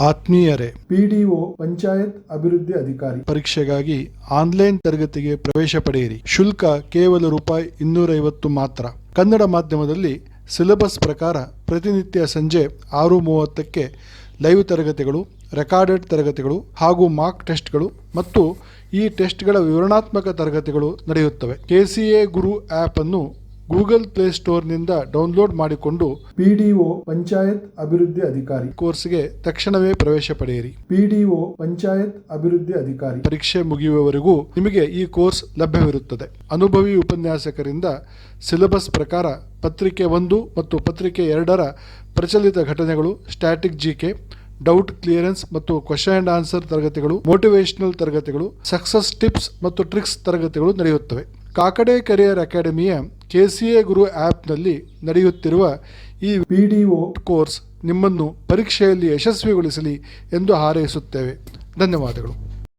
ಆತ್ಮೀಯರೇ ಪಿಡಿಒ ಪಂಚಾಯತ್ ಅಭಿವೃದ್ಧಿ ಅಧಿಕಾರಿ. ಪರೀಕ್ಷೆಗಾಗಿ ಆನ್ಲೈನ್ ತರಗತಿಗೆ ಪ್ರವೇಶ ಪಡೆಯಿರಿ. ಶುಲ್ಕ ಕೇವಲ ರೂಪಾಯಿ ಇನ್ನೂರೈವತ್ತು ಮಾತ್ರ. ಕನ್ನಡ ಮಾಧ್ಯಮದಲ್ಲಿ ಸಿಲೆಬಸ್ ಪ್ರಕಾರ ಪ್ರತಿನಿತ್ಯ ಸಂಜೆ ಆರು ಮೂವತ್ತಕ್ಕೆ ಲೈವ್ ತರಗತಿಗಳು ರೆಕಾರ್ಡೆಡ್ ತರಗತಿಗಳು ಹಾಗೂ ಮಾಕ್ ಟೆಸ್ಟ್ಗಳು ಮತ್ತು ಈ ಟೆಸ್ಟ್ಗಳ ವಿವರಣಾತ್ಮಕ ತರಗತಿಗಳು ನಡೆಯುತ್ತವೆ. K C A Guru app ಅನ್ನು ಗೂಗಲ್ ಪ್ಲೇ ಸ್ಟೋರ್ನಿಂದ ಡೌನ್ಲೋಡ್ ಮಾಡಿಕೊಂಡು ಪಿಡಿಒ ಪಂಚಾಯತ್ ಅಭಿವೃದ್ಧಿ ಅಧಿಕಾರಿ ಕೋರ್ಸ್ಗೆ ತಕ್ಷಣವೇ ಪ್ರವೇಶ ಪಡೆಯಿರಿ. ಪಿಡಿಒ ಪಂಚಾಯತ್ ಅಭಿವೃದ್ಧಿ ಅಧಿಕಾರಿ ಪರೀಕ್ಷೆ ಮುಗಿಯುವವರೆಗೂ ನಿಮಗೆ ಈ ಕೋರ್ಸ್ ಲಭ್ಯವಿರುತ್ತದೆ. ಅನುಭವಿ ಉಪನ್ಯಾಸಕರಿಂದ ಸಿಲೆಬಸ್ ಪ್ರಕಾರ ಪತ್ರಿಕೆ ಒಂದು ಮತ್ತು ಪತ್ರಿಕೆ ಎರಡರ ಪ್ರಚಲಿತ ಘಟನೆಗಳು ಸ್ಟ್ಯಾಟಿಕ್ ಜಿಕೆ ಡೌಟ್ ಕ್ಲಿಯರೆನ್ಸ್ ಮತ್ತು ಕ್ವಶನ್ ಅಂಡ್ ಆನ್ಸರ್ ತರಗತಿಗಳು ಮೋಟಿವೇಶನಲ್ ತರಗತಿಗಳು ಸಕ್ಸಸ್ ಟಿಪ್ಸ್ ಮತ್ತು ಟ್ರಿಕ್ಸ್ ತರಗತಿಗಳು ನಡೆಯುತ್ತವೆ. ಕಾಕಡೆ ಕೆರಿಯರ್ ಅಕಾಡೆಮಿಯ ಕೆ ಸಿ ಎ ಗುರು ಆ್ಯಪ್ನಲ್ಲಿ ನಡೆಯುತ್ತಿರುವ ಈ ಪಿಡಿಒ ಕೋರ್ಸ್ ನಿಮ್ಮನ್ನು ಪರೀಕ್ಷೆಯಲ್ಲಿ ಯಶಸ್ವಿಗೊಳಿಸಲಿ ಎಂದು ಹಾರೈಸುತ್ತೇವೆ. ಧನ್ಯವಾದಗಳು.